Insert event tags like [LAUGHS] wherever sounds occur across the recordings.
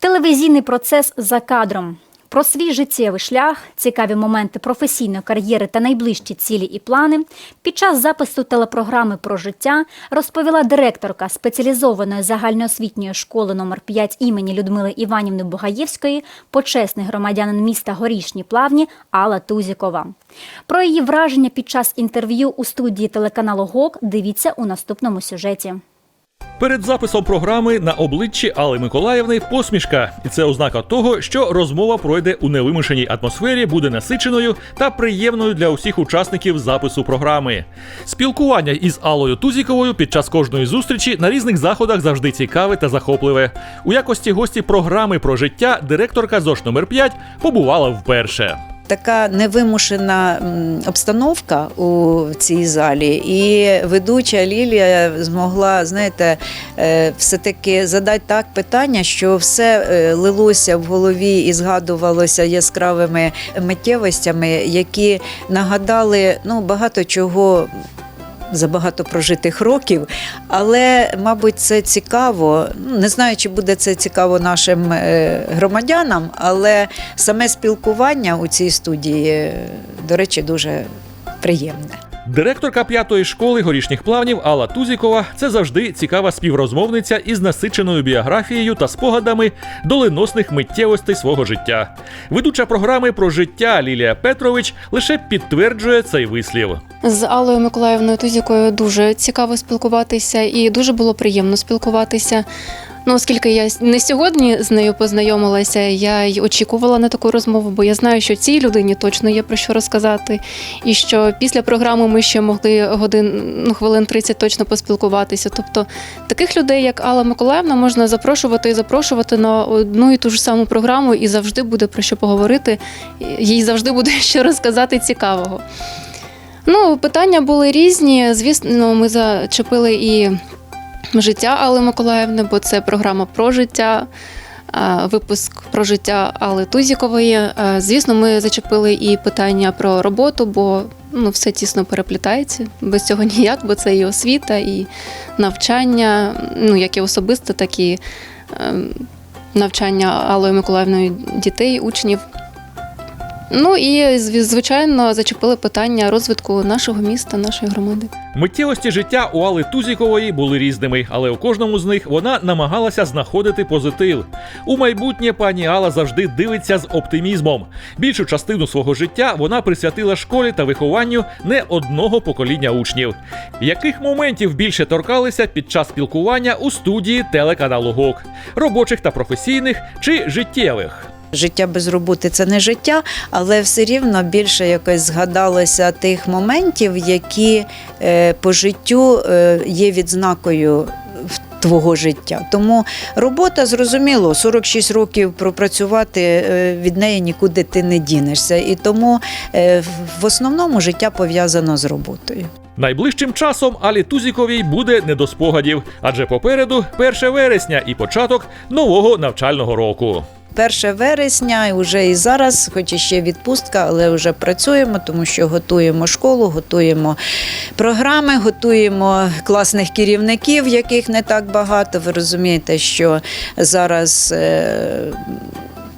Телевізійний процес за кадром. Про свій життєвий шлях, цікаві моменти професійної кар'єри та найближчі цілі і плани під час запису телепрограми про життя розповіла директорка спеціалізованої загальноосвітньої школи номер 5 імені Людмили Іванівни Бугаєвської, почесний громадянин міста Горішні Плавні Алла Тузікова. Про її враження під час інтерв'ю у студії телеканалу ГОК дивіться у наступному сюжеті. Перед записом програми на обличчі Алли Миколаївни посмішка, і це ознака того, що розмова пройде у невимушеній атмосфері, буде насиченою та приємною для усіх учасників запису програми. Спілкування із Аллою Тузіковою під час кожної зустрічі на різних заходах завжди цікаве та захопливе. У якості гості програми про життя директорка ЗОШ номер 5 побувала вперше. Така невимушена обстановка у цій залі, і ведуча Лілія змогла, знаєте, е, все-таки задати так питання, що все е, лилося в голові і згадувалося яскравими миттєвостями, які нагадали ну, багато чого. За багато прожитих років, але мабуть, це цікаво. Ну, Не знаю, чи буде це цікаво нашим е, громадянам, але саме спілкування у цій студії, е, до речі, дуже приємне. Директорка п'ятої школи горішніх плавнів Алла Тузікова це завжди цікава співрозмовниця із насиченою біографією та спогадами доленосних миттєвостей свого життя. Ведуча програми про життя Лілія Петрович лише підтверджує цей вислів. З Аллою Миколаївною Тузікою дуже цікаво спілкуватися і дуже було приємно спілкуватися. Ну, оскільки я не сьогодні з нею познайомилася, я й очікувала на таку розмову, бо я знаю, що цій людині точно є про що розказати. І що після програми ми ще могли годин, ну, хвилин 30 точно поспілкуватися. Тобто таких людей, як Алла Миколаївна, можна запрошувати і запрошувати на одну і ту ж саму програму, і завжди буде про що поговорити. Їй завжди буде [LAUGHS] що розказати цікавого. Ну, питання були різні. Звісно, ми зачепили і життя Алли Миколаївни, бо це програма про життя, випуск про життя Алли Тузікової. Звісно, ми зачепили і питання про роботу, бо ну, все тісно переплітається. Без цього ніяк, бо це і освіта, і навчання, ну, як і особисте, так і ем, навчання Аллою Миколаївною дітей, учнів. Ну і зв- звичайно зачепили питання розвитку нашого міста, нашої громади. Миттєвості життя у Алли Тузікової були різними, але у кожному з них вона намагалася знаходити позитив. У майбутнє пані Алла завжди дивиться з оптимізмом. Більшу частину свого життя вона присвятила школі та вихованню не одного покоління учнів. Яких моментів більше торкалися під час спілкування у студії телеканалу ГОК? Робочих та професійних чи життєвих? Життя без роботи це не життя, але все рівно більше якось згадалося тих моментів, які е, по життю е, є відзнакою. Твого життя. Тому робота, зрозуміло, 46 років пропрацювати е, від неї нікуди ти не дінешся. І тому в основному життя пов'язано з роботою. Найближчим часом Алі Тузіковій буде не до спогадів, адже попереду 1 вересня і початок нового навчального року. 1 вересня, і вже і зараз, хоч і ще відпустка, але вже працюємо, тому що готуємо школу, готуємо програми, готуємо класних керівників, яких не так багато. Ви розумієте, що зараз.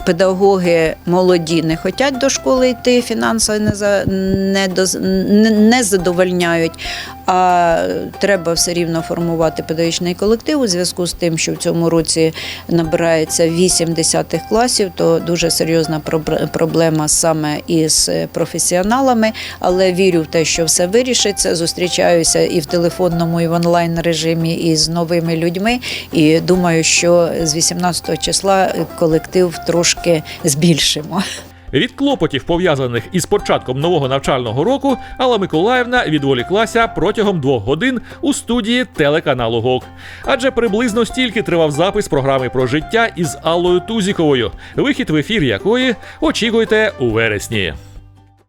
Педагоги молоді не хочуть до школи йти, фінанси не, за, не, доз- не, не задовольняють. А треба все рівно формувати педагогічний колектив у зв'язку з тим, що в цьому році набирається 8 десятих класів, то дуже серйозна проб- проблема саме із е, професіоналами. Але вірю в те, що все вирішиться. Зустрічаюся і в телефонному, і в онлайн режимі, і з новими людьми. І думаю, що з 18 числа колектив трошки збільшимо. Від клопотів, пов'язаних із початком нового навчального року, Алла Миколаївна відволіклася протягом двох годин у студії телеканалу ГОК. Адже приблизно стільки тривав запис програми про життя із Аллою Тузіковою, вихід в ефір якої очікуйте у вересні.